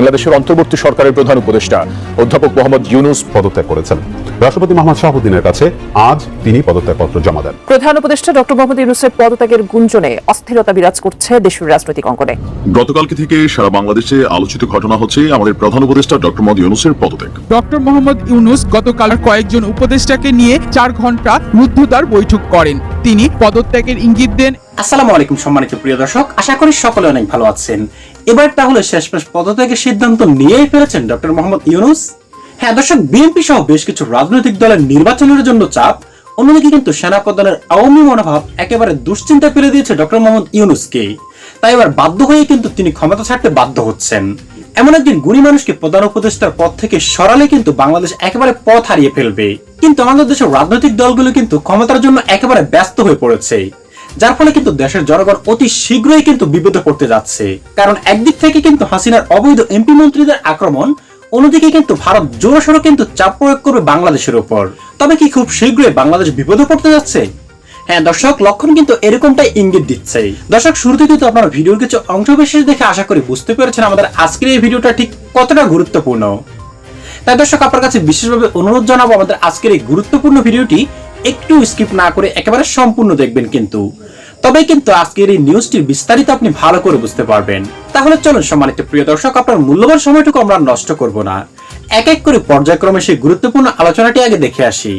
বাংলাদেশের অন্তর্বর্তী সরকারের প্রধান উপদেষ্টা অধ্যাপক মোহাম্মদ ইউনুস পদত্যাগ করেছেন। রাষ্ট্রপতি মোহাম্মদ শাহাবুদ্দিনের কাছে আজ তিনি পদত্যাগপত্র জমা দেন। প্রধান উপদেষ্টা ডক্টর মোহাম্মদ ইউনুসের পদত্যাগের গুঞ্জনে অস্থিরতা বিরাজ করছে দেশের রাজনৈতিক অঙ্গনে। গতকালকে থেকে সারা বাংলাদেশে আলোচিত ঘটনা হচ্ছে আমাদের প্রধান উপদেষ্টা ডক্টর মোহাম্মদ ইউনুসের পদত্যাগ। ডক্টর মোহাম্মদ ইউনুস গতকাল কয়েকজন উপদেষ্টাকে নিয়ে চার ঘণ্টা রুদ্ধদ্বার বৈঠক করেন। তিনি পদত্যাগের ইঙ্গিত দেন। আসসালামু আলাইকুম সম্মানিত প্রিয় দর্শক আশা করি সকলে অনেক ভালো আছেন। এবার তাহলে শেষমেশ পদত্যাগের সিদ্ধান্ত নিয়েই ফেলেছেন ডক্টর মোহাম্মদ ইউনুস। হ্যাঁ দর্শক, বিএনপি সহ বেশ কিছু রাজনৈতিক দলের নির্বাচনের জন্য চাপ, অন্যদিকে কিন্তু সেনা প্রধানের আওয়ামী মনোভাব একেবারে দুশ্চিন্তা ফেলে দিয়েছে ডক্টর মোহাম্মদ ইউনুসকে তাই এবার বাধ্য হয়ে কিন্তু তিনি ক্ষমতা ছাড়তে বাধ্য হচ্ছেন। এমন একদিন গুণী মানুষকে প্রধান উপদেষ্টার পদ থেকে সরালে কিন্তু বাংলাদেশ একেবারে পথ হারিয়ে ফেলবে। কিন্তু আমাদের দেশের রাজনৈতিক দলগুলো কিন্তু ক্ষমতার জন্য একেবারে ব্যস্ত হয়ে পড়েছে। যার ফলে কিন্তু দেশের জনগণ অতি শীঘ্রই কিন্তু বিপদে পড়তে যাচ্ছে। কারণ একদিক থেকে কিন্তু হাসিনার অবৈধ এমপি মন্ত্রীদের আক্রমণ, অন্যদিকে কিন্তু ভারত জোরসোর কিন্তু চাপ প্রয়োগ করবে বাংলাদেশের উপর তবে কি খুব শীঘ্রই বাংলাদেশ বিপদে পড়তে যাচ্ছে? হ্যাঁ দর্শক, লক্ষণ কিন্তু এরকমটাই ইঙ্গিত দিচ্ছে। দর্শক, শুরুতে কিন্তু আপনারা ভিডিওর কিছু অংশ বিশেষ দেখে আশা করি বুঝতে পেরেছেন আমাদের আজকের এই ভিডিওটা ঠিক কতটা গুরুত্বপূর্ণ। তাই দর্শক, আপনার কাছে বিশেষভাবে অনুরোধ জানাব আমাদের আজকের এই গুরুত্বপূর্ণ ভিডিওটি একটু স্কিপ না করে একেবারে সম্পূর্ণ দেখবেন কিন্তু। তবে কিন্তু আজকের এই নিউজটির বিস্তারিত আপনি ভালো করে বুঝতে পারবেন। তাহলে চলুন সম্মানিত প্রিয় দর্শক, আপনার মূল্যবান সময়টুকু আমরা নষ্ট করব না। এক এক করে পর্যায়ক্রমে সেই গুরুত্বপূর্ণ আলোচনাটি আগে দেখে আসি।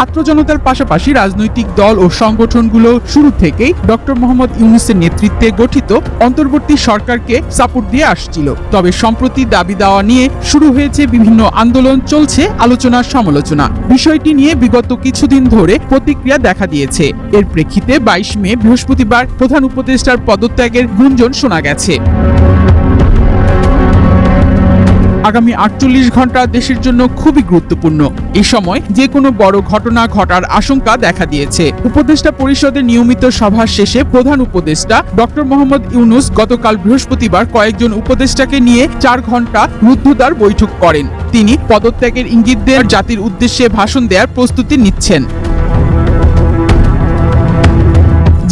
ছাত্র জনতার পাশাপাশি রাজনৈতিক দল ও সংগঠনগুলো শুরু থেকেই ডক্টর মোহাম্মদ ইউনুসের নেতৃত্বে গঠিত অন্তর্বর্তী সরকারকে সাপোর্ট দিয়ে আসছিল। তবে সম্প্রতি দাবি দেওয়া নিয়ে শুরু হয়েছে বিভিন্ন আন্দোলন, চলছে আলোচনা, সমালোচনা। বিষয়টি নিয়ে বিগত কিছুদিন ধরে প্রতিক্রিয়া দেখা দিয়েছে। এর প্রেক্ষিতে বাইশ মে বৃহস্পতিবার প্রধান উপদেষ্টার পদত্যাগের গুঞ্জন শোনা গেছে। আগামী আটচল্লিশ ঘণ্টা দেশের জন্য খুবই গুরুত্বপূর্ণ। এই সময় যে কোনো বড় ঘটনা ঘটার আশঙ্কা দেখা দিয়েছে। উপদেষ্টা পরিষদের নিয়মিত সভা শেষে প্রধান উপদেষ্টা ডক্টর মোহাম্মদ ইউনুস গতকাল বৃহস্পতিবার কয়েকজন উপদেষ্টাকে নিয়ে চার ঘণ্টা রুদ্ধদ্বার বৈঠক করেন। তিনি পদত্যাগের ইঙ্গিত দেওয়ার জাতির উদ্দেশ্যে ভাষণ দেওয়ার প্রস্তুতি নিচ্ছেন।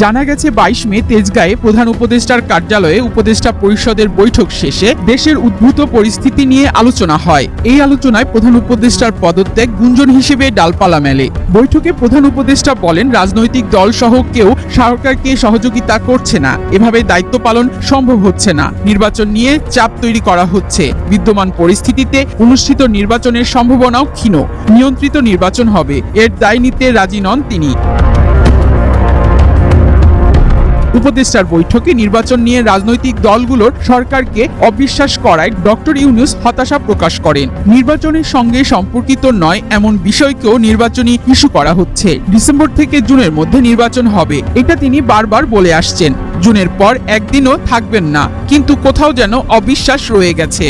জানা গেছে, বাইশ মে তেজগাঁয়ে প্রধান উপদেষ্টার কার্যালয়ে উপদেষ্টা পরিষদের বৈঠক শেষে দেশের উদ্ভূত পরিস্থিতি নিয়ে আলোচনা হয়। এই আলোচনায় প্রধান উপদেষ্টার পদত্যাগ গুঞ্জন হিসেবে ডালপালা মেলে। বৈঠকে প্রধান উপদেষ্টা বলেন, রাজনৈতিক দল সহ কেউ সরকারকে সহযোগিতা করছে না। এভাবে দায়িত্ব পালন সম্ভব হচ্ছে না। নির্বাচন নিয়ে চাপ তৈরি করা হচ্ছে। বিদ্যমান পরিস্থিতিতে অনুষ্ঠিত নির্বাচনের সম্ভাবনাও ক্ষীণ। নিয়ন্ত্রিত নির্বাচন হবে। এর দায় নিতে রাজি নন তিনি। উপদেষ্টার বৈঠকে নির্বাচন নিয়ে রাজনৈতিক দলগুলোর সরকারকে অবিশ্বাস করায় ডক্টর ইউনুস হতাশা প্রকাশ করেন। নির্বাচনের সঙ্গে সম্পর্কিত নয় এমন বিষয়কেও নির্বাচনী ইস্যু করা হচ্ছে। ডিসেম্বর থেকে জুনের মধ্যে নির্বাচন হবে, এটা তিনি বারবার বলে আসছেন। জুনের পর একদিনও থাকবেন না, কিন্তু কোথাও যেন অবিশ্বাস রয়ে গেছে।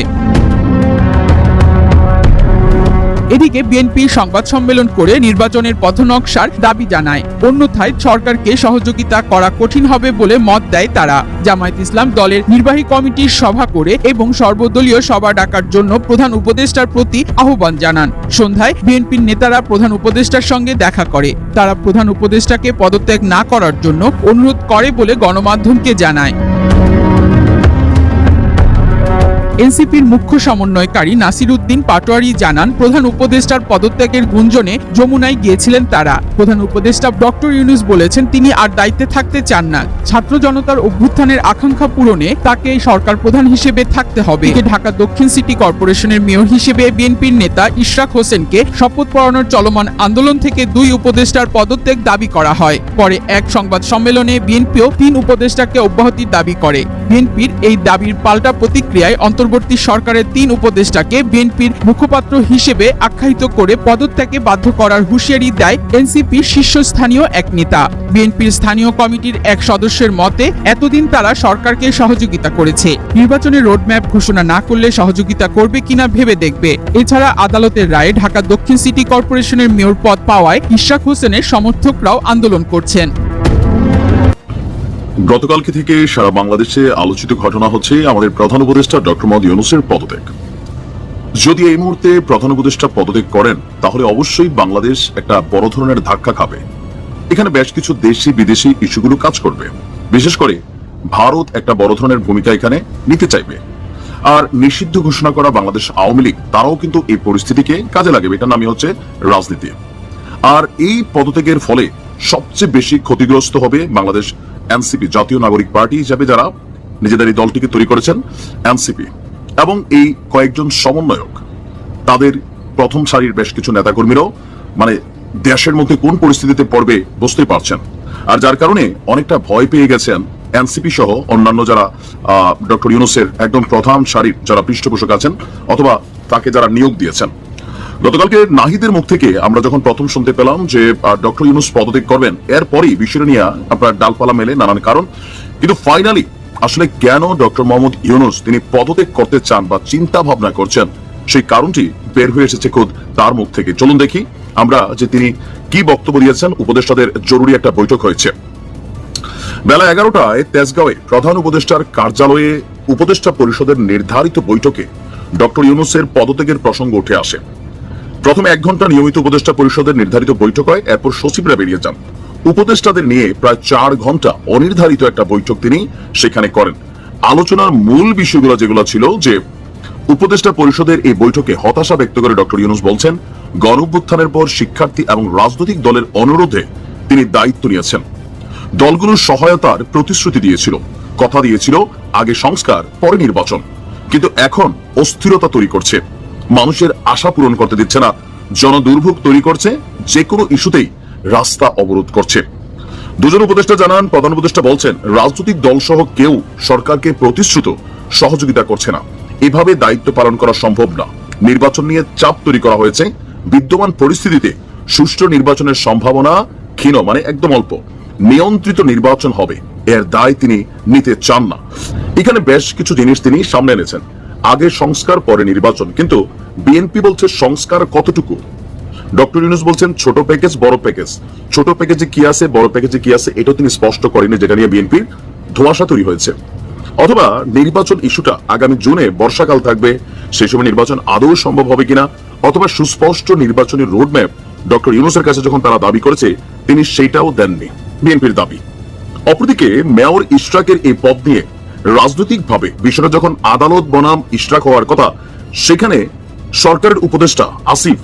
এদিকে বিএনপি সংবাদ সম্মেলন করে নির্বাচনের পথনকশার দাবি জানায়। অন্যথায় সরকারকে সহযোগিতা করা কঠিন হবে বলে মত দেয় তারা। জামায়াত ইসলাম দলের নির্বাহী কমিটির সভা করে এবং সর্বদলীয় সভা ডাকার জন্য প্রধান উপদেষ্টার প্রতি আহ্বান জানান। সন্ধ্যায় বিএনপির নেতারা প্রধান উপদেষ্টার সঙ্গে দেখা করে। তারা প্রধান উপদেষ্টাকে পদত্যাগ না করার জন্য অনুরোধ করে বলে গণমাধ্যমকে জানায়। এনসিপির মুখ্য সমন্বয়কারী নাসির উদ্দিন পাটোয়ারি জানান, প্রধান উপদেষ্টার পদত্যাগের গুঞ্জনে যমুনায় গিয়েছিলেন তারা। প্রধান উপদেষ্টা ডক্টর ইউনুস বলেছেন, তিনি আর দায়িত্বে থাকতে চান না। ছাত্র জনতার অভ্যুত্থানের আকাঙ্ক্ষা পূরণে তাকে সরকার প্রধান হিসেবে থাকতে হবে। ঢাকা দক্ষিণ সিটি কর্পোরেশনের মেয়র হিসেবে বিএনপির নেতা ইশরাক হোসেনকে শপথ পড়ানোর চলমান আন্দোলন থেকে দুই উপদেষ্টার পদত্যাগ দাবি করা হয়। পরে এক সংবাদ সম্মেলনে বিএনপিও তিন উপদেষ্টাকে অব্যাহতির দাবি করে। বিএনপির এই দাবির পাল্টা প্রতিক্রিয়ায় অন্তর্বর্তী সরকারের তিন উপদেষ্টাকে বিএনপির মুখপাত্র হিসেবে আখ্যায়িত করে পদত্যাগে বাধ্য করার হুঁশিয়ারি দেয় এনসিপির শীর্ষস্থানীয় এক নেতা। বিএনপির স্থানীয় কমিটির এক সদস্যের মতে, এতদিন তারা সরকারকে সহযোগিতা করেছে। নির্বাচনের রোডম্যাপ ঘোষণা না করলে সহযোগিতা করবে কিনা ভেবে দেখবে। এছাড়া আদালতের রায়ে ঢাকা দক্ষিণ সিটি কর্পোরেশনের মেয়র পদ পাওয়ায় ইশরাক হোসেনের সমর্থকরাও আন্দোলন করছেন। গতকালকে থেকে সারা বাংলাদেশে আলোচিত ঘটনা হচ্ছে আমাদের প্রধান উপদেষ্টা ডক্টর মোহাম্মদ ইউনুসের পদত্যাগ। যদি এই মুহূর্তে প্রধান উপদেষ্টা পদত্যাগ করেন, তাহলে অবশ্যই বাংলাদেশ একটা বড় ধরনের ধাক্কা খাবে। এখানে বেশ কিছু দেশি বিদেশি ইস্যুগুলো কাজ করবে। বিশেষ করে ভারত একটা বড় ধরনের ভূমিকা এখানে নিতে চাইবে। আর নিষিদ্ধ ঘোষণা করা বাংলাদেশ আওয়ামী লীগ, তারাও কিন্তু এই পরিস্থিতিকে কাজে লাগবে। এটার নামই হচ্ছে রাজনীতি। আর এই পদত্যাগের ফলে সবচেয়ে বেশি ক্ষতিগ্রস্ত হবে বাংলাদেশ এনসিপি জাতীয় নাগরিক পার্টি হিসাবে যারা নিজেদের এই দলটিকে তৈরি করেছেন, এনসিপি এবং এই কয়েকজন সমন্বয়ক, তাদের প্রথম সারির বেশ কিছু নেতাকর্মীরাও মানে দেশের মধ্যে কোন পরিস্থিতিতে পড়বে বুঝতেই পারছেন। আর যার কারণে অনেকটা ভয় পেয়ে গেছেন এনসিপি সহ অন্যান্য যারা ডক্টর ইউনুসের একদম প্রধান সারির যারা পৃষ্ঠপোষক আছেন অথবা তাকে যারা নিয়োগ দিয়েছেন। গতকালকে নাহিদের মুখ থেকে আমরা যখন প্রথম শুনতে পেলাম যে ডক্টর ইউনুস পদত্যাগ করবেন, এরপরই বিষয়টা নিয়ে আপনার ডালপালা মেলে নানান কারণ। কিন্তু ফাইনালি আসলে কেন ডক্টর মোহাম্মদ ইউনুস তিনি পদত্যাগ করতে চান বা চিন্তা ভাবনা করছেন, সেই কারণটি বের হয়ে এসেছে খোদ তার মুখ থেকে। চলুন দেখি আমরা যে তিনি কি বক্তব্য দিয়েছেন, উপদেষ্টাদের জরুরি একটা বৈঠক হয়েছে। বেলা এগারোটায় তেজগাঁওয়ে প্রধান উপদেষ্টার কার্যালয়ে উপদেষ্টা পরিষদের নির্ধারিত বৈঠকে ডক্টর ইউনুসের পদত্যাগের প্রসঙ্গ উঠে আসে। প্রথমে এক ঘণ্টা নিয়মিত উপদেষ্টা পরিষদের নির্ধারিত বৈঠক হয়, এরপর সচিবরা বেরিয়ে যান। উপদেষ্টাদের নিয়ে প্রায় চার ঘণ্টা অনির্ধারিত একটা বৈঠক তিনি সেখানে করেন। আলোচনার মূল বিষয়গুলো যেগুলো ছিল যে, উপদেষ্টা পরিষদের এই বৈঠকে হতাশা ব্যক্ত করে ডক্টর ইউনুস বলছেন গণঅভ্যুত্থানের পর শিক্ষার্থী এবং রাজনৈতিক দলের অনুরোধে তিনি দায়িত্ব নিয়েছেন। দলগুলোর সহায়তার প্রতিশ্রুতি দিয়েছিল, কথা দিয়েছিল, আগে সংস্কার, পরে নির্বাচন। কিন্তু এখন অস্থিরতা তৈরি করছে। মানুষের আশা পূরণ করতে দিচ্ছে না। জনদুর্ভোগ তৈরি করছে, যে কোনো ইস্যুতেই রাস্তা অবরোধ করছে। দুজন উপদেষ্টা জানান, প্রধান উপদেষ্টা বলছেন, রাজনৈতিক দল সহ কেউ সরকারকে প্রতিশ্রুত সহযোগিতা করছে না। এভাবে দায়িত্ব পালন করা সম্ভব না। নির্বাচন নিয়ে চাপ তৈরি করা হয়েছে। বিদ্যমান পরিস্থিতিতে সুষ্ঠু নির্বাচনের সম্ভাবনা ক্ষীণ মানে একদম অল্প। নিয়ন্ত্রিত নির্বাচন হবে। এর দায় তিনি নিতে চান না। এখানে বেশ কিছু জিনিস তিনি সামনে এনেছেন। আগে সংস্কার, পরে নির্বাচন। কিন্তু বিএনপি বলছে সংস্কার কতটুকু? ডক্টর ইউনুস বলছেন ছোট প্যাকেজ বড় প্যাকেজ ছোট প্যাকেজে কি আছে, বড় প্যাকেজে কি আছে, এটাও তিনি স্পষ্ট করেনি যেটা নিয়ে বিএনপির ধোঁয়াশা তৈরি হয়েছে। অথবা নির্বাচন ইস্যুটা আগামী জুনে বর্ষাকাল থাকবে সেই সময় নির্বাচন আদৌ সম্ভব হবে কিনা, অথবা সুস্পষ্ট নির্বাচনী রোডম্যাপ ডক্টর ইউনুসের কাছে যখন তারা দাবি করেছে, তিনি সেইটাও দেননি বিএনপির দাবি। অপরদিকে মেয়র ইশরাকের এই পদ নিয়ে রাজনৈতিকভাবে বিষয়টা যখন আদালত, বনাম, ইশরাক হওয়ার কথা, সেখানে সরকারের উপদেষ্টা আসিফ,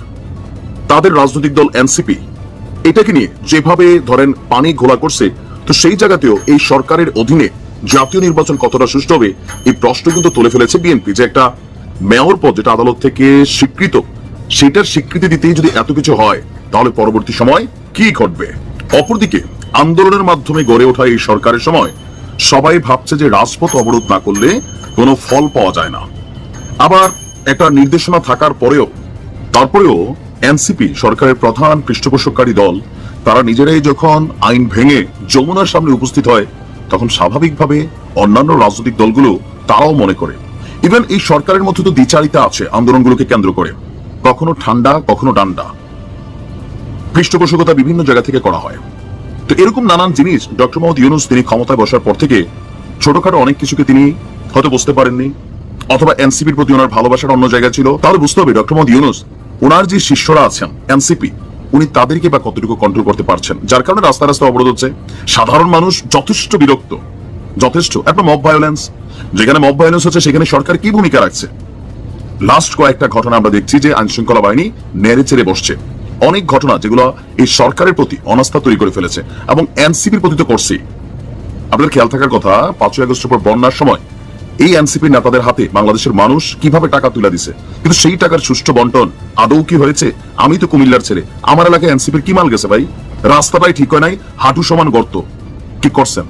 তাদের রাজনৈতিক দল এনসিপি, এটাকে নিয়ে যেভাবে ধরেন পানি ঘোলা করছে, তো সেই জায়গাতেও এই সরকারের অধীনে জাতীয় নির্বাচন কতটা সুষ্ঠু হবে, এই প্রশ্ন কিন্তু তুলে ফেলেছে বিএনপি, যে একটা মেয়র পদ যেটা আদালত থেকে স্বীকৃত, সেটার স্বীকৃতি দিতেই যদি এত কিছু হয়, তাহলে পরবর্তী সময় কি ঘটবে? অপরদিকে, আন্দোলনের মাধ্যমে গড়ে ওঠা এই সরকারের সময় সবাই ভাবছে যে রাজপথ অবরোধ না করলে কোনো ফল পাওয়া যায় না। আবার একটা নির্দেশনা থাকার পরেও, তারপরেও এনসিপি সরকারের প্রধান পৃষ্ঠপোষককারী দল, তারা নিজেরাই যখন আইন ভেঙে যমুনার সামনে উপস্থিত হয়, তখন স্বাভাবিকভাবে অন্যান্য রাজনৈতিক দলগুলো তারাও মনে করে। ইভেন এই সরকারের মধ্যে তো দ্বিচারিতা আছে, আন্দোলনগুলোকে কেন্দ্র করে। কখনো ঠান্ডা, কখনো ডান্ডা। পৃষ্ঠপোষকতা বিভিন্ন জায়গা থেকে করা হয়। তো এরকম নানান জিনিস ডক্টর মোহাম্মদ ইউনুস তিনি ক্ষমতায় বসার পর থেকে ছোটখাটো অনেক কিছুকে তিনি হয়তো বুঝতে পারেননি, অথবা এনসিপির প্রতি ওনার ভালোবাসার অন্য জায়গা ছিল, তাহলে বুঝতে হবে ডক্টর মোহাম্মদ ইউনুস, ওনার যে শিষ্যরা আছেন, এনসিপি, উনি তাদেরকে বা কতটুকু কন্ট্রোল করতে পারছেন? যার কারণে রাস্তা রাস্তা অবরোধ হচ্ছে। সাধারণ মানুষ যথেষ্ট বিরক্ত, যথেষ্ট, একটা মব ভায়োলেন্স যেখানে মব ভায়োলেন্স হচ্ছে, সেখানে সরকার কি ভূমিকা রাখছে? লাস্ট কয়েকটা ঘটনা আমরা দেখছি যে আইন শৃঙ্খলা বাহিনী নেড়ে চেড়ে বসছে। অনেক ঘটনা যেগুলো এই সরকারের প্রতি অনাস্থা তৈরি করে ফেলেছে এবং এনসিপির প্রতি তো করছেই। আপনাদের খেয়াল থাকার কথা, পাঁচই আগস্টের পর বন্যার সময় এই এনসিপি নেতাদের হাতে বাংলাদেশের মানুষ কীভাবে টাকা তুলে দিছে? কিন্তু সেই টাকার সুষ্ঠু বন্টন আদৌ কি হয়েছে? আমি তো কুমিল্লার ছেলে। আমার এলাকায় এনসিপির কি মাল গেছে ভাই? রাস্তাটাই ঠিক হয় নাই, হাঁটু সমান গর্ত। কি করছেন?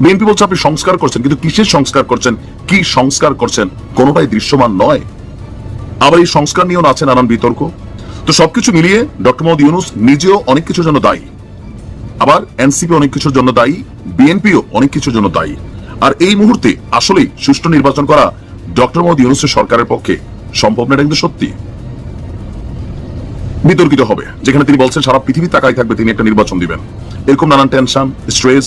বিএনপি বলছে আপনি সংস্কার করছেন, কিন্তু কিসের সংস্কার করছেন? কি সংস্কার করছেন? কোনোটাই দৃশ্যমান নয়। আবার এই সংস্কার নিয়েও আছে নানান বিতর্ক। তো সবকিছু মিলিয়ে ডক্টর মোহাম্মদ ইউনুস নিজেও অনেক কিছুর জন্য দায়ী। আবার এনসিপি অনেক কিছুর জন্য দায়ী, বিএনপিও অনেক কিছুর জন্য দায়ী। আর এই মুহূর্তে আসলেই সুষ্ঠু নির্বাচন করা ডক্টর মোহাম্মদ ইউনুসের সরকারের পক্ষে সম্ভব না কিন্তু সত্যি। বিতর্কিত হবে। যেখানে তিনি বলছেন, সারা পৃথিবী তাকাই থাকবে, তিনি একটা নির্বাচন দিবেন। এরকম নানান টেনশন স্ট্রেস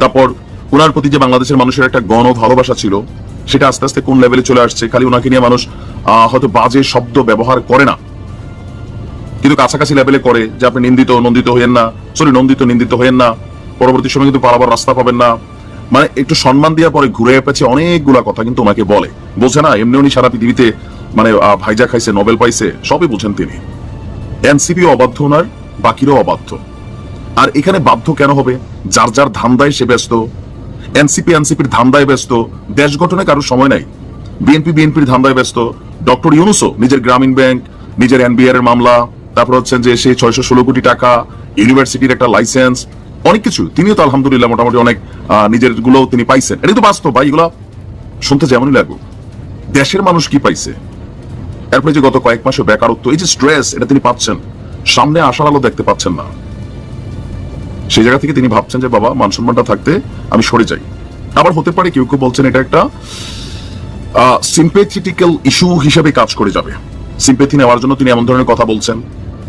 তারপর ওনার প্রতি যে বাংলাদেশের মানুষের একটা গণ ভালোবাসা ছিল, সেটা আস্তে আস্তে কোন লেভেলে চলে আসছে, খালি ওনাকে নিয়ে মানুষ হয়তো বাজে শব্দ ব্যবহার করে না। কিন্তু কাছাকাছি লেভেলে করে যে আপনি নিন্দিত, নন্দিত হইয়েন না। সরি নন্দিত, নিন্দিত হইয়েন না। পরবর্তী সময় কিন্তু পালাবার রাস্তা পাবেন না। মানে একটু সম্মান দেওয়া পরে ঘুরে পেছে অনেকগুলা কথা কিন্তু ওনাকে বলে। বোঝে না, এমনি উনি সারা পৃথিবীতে মানে ভাইজা খাইছে, নোবেল পাইছে, সবই বুঝেন তিনি। এনসিপি অবাধ্য ওনার, বাকিরাও অবাধ্য। আর এখানে বাধ্য কেন হবে? যার যার ধান্দায় সে ব্যস্ত। এনসিপি, এনসিপির ধান্দায় ব্যস্ত। দেশ গঠনে কারোর সময় নাই। বিএনপি, বিএনপির ধান্দায় ব্যস্ত। ডক্টর ইউনুসও নিজের গ্রামীণ ব্যাংক, নিজের এনবিআর এর মামলা। তারপর হচ্ছেন যে সে ছয়শো ষোলো কোটি টাকা ইউনিভার্সিটির একটা লাইসেন্স অনেক কিছু। তিনিও তো আলহামদুলিল্লাহ মোটামুটি অনেক নিজেরগুলো তিনি পাইছেন। এটা তো বাস্তব, ভাই, এগুলো শুনতে যেমনই লাগুক। দেশের মানুষ কি পাইছে? এরপরে যে গত কয়েক মাসে বেকারত্ব, এই যে স্ট্রেস এটা তিনি পাচ্ছেন। সামনে আসার আলো দেখতে পাচ্ছেন না। সেই জায়গা থেকে তিনি ভাবছেন যে, বাবা মান সম্মানটা থাকতে আমি সরে যাই। আবার হতে পারে কেউ কেউ বলছেন, এটা একটা সিম্পেথিটিক্যাল ইস্যু হিসেবে কাজ করে যাবে। সিম্পেথি নেওয়ার জন্য তিনি এমন ধরনের কথা বলছেন।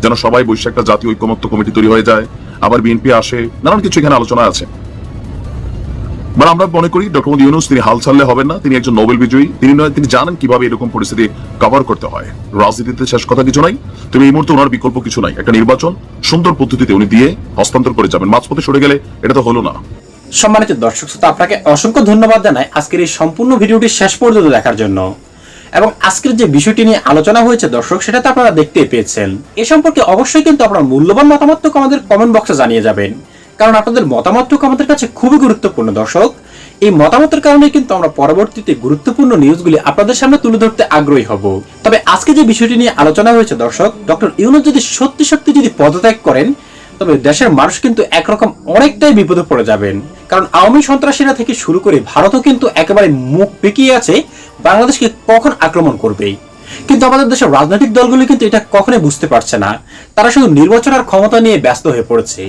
যেন সবাই বৈশাখ একটা জাতীয় ঐক্যমত্য কমিটি তৈরি হয়ে যায়। আবার বিএনপি আসে, নানান কিছু এখানে আলোচনা আছে। মানে আমরা মনে করি, ডক্টর মোদী ইউনুস, তিনি হাল ছাড়লে হবেন না, তিনি একজন নোবেল বিজয়ী, তিনি নয়, তিনি জানেন কীভাবে এরকম পরিস্থিতি কভার করতে হয়। রাজনীতিতে শেষ কথা কিছু নাই, তবে এই মুহূর্তে ওনার বিকল্প কিছু নাই। একটা নির্বাচন সুন্দর পদ্ধতিতে উনি দিয়ে হস্তান্তর করে যাবেন। মাঝপথে সরে গেলে এটা তো হলো না। সম্মানিত দর্শক শ্রোতা, আপনাকে অসংখ্য ধন্যবাদ জানাই আজকের এই সম্পূর্ণ ভিডিওটি শেষ পর্যন্ত দেখার জন্য। এবং আজকের যে বিষয়টি নিয়ে আলোচনা হয়েছে, দর্শক, সেটা তো আপনারা দেখতেই পেয়েছেন। এ সম্পর্কে অবশ্যই কিন্তু আপনার মূল্যবান মতামতটুকু আমাদের কমেন্ট বক্সে জানিয়ে যাবেন। কারণ আপনাদের মতামতটুকু আমাদের কাছে খুবই গুরুত্বপূর্ণ, দর্শক। এই মতামতের কারণে কিন্তু আমরা পরবর্তীতে গুরুত্বপূর্ণ নিউজগুলি আপনাদের সামনে তুলে ধরতে আগ্রহী হব। তবে আজকে যে বিষয়টি নিয়ে আলোচনা হয়েছে, দর্শক ডক্টর ইউনুস যদি সত্যি সত্যি যদি পদত্যাগ করেন তবে দেশের মানুষ কিন্তু একরকম অনেকটাই বিপদে পড়ে যাবেন। কারণ আওয়ামী সন্ত্রাসীরা থেকে শুরু করে ভারতও কিন্তু একেবারে মুখ পিকিয়ে আছে বাংলাদেশকে কখন আক্রমণ করবে কিন্তু আমাদের দেশের রাজনৈতিক দলগুলি কিন্তু এটা কখনোই বুঝতে পারছে না। তারা শুধু নির্বাচন আর ক্ষমতা নিয়ে ব্যস্ত হয়ে পড়েছে।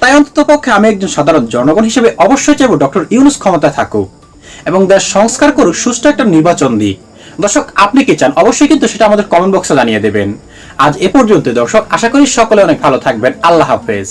তাই অন্তত পক্ষে আমি একজন সাধারণ জনগণ হিসেবে অবশ্যই চাইব ডক্টর ইউনুস ক্ষমতায় থাকুক এবং দেশ সংস্কার করুক, সুষ্ঠু একটা নির্বাচন দিক। দর্শক, আপনি কি চান? অবশ্যই কিন্তু সেটা আমাদের কমেন্ট বক্সে জানিয়ে দেবেন। আজ এ পর্যন্ত দর্শক। আশা করি সকলে অনেক ভালো থাকবেন। আল্লাহ হাফেজ।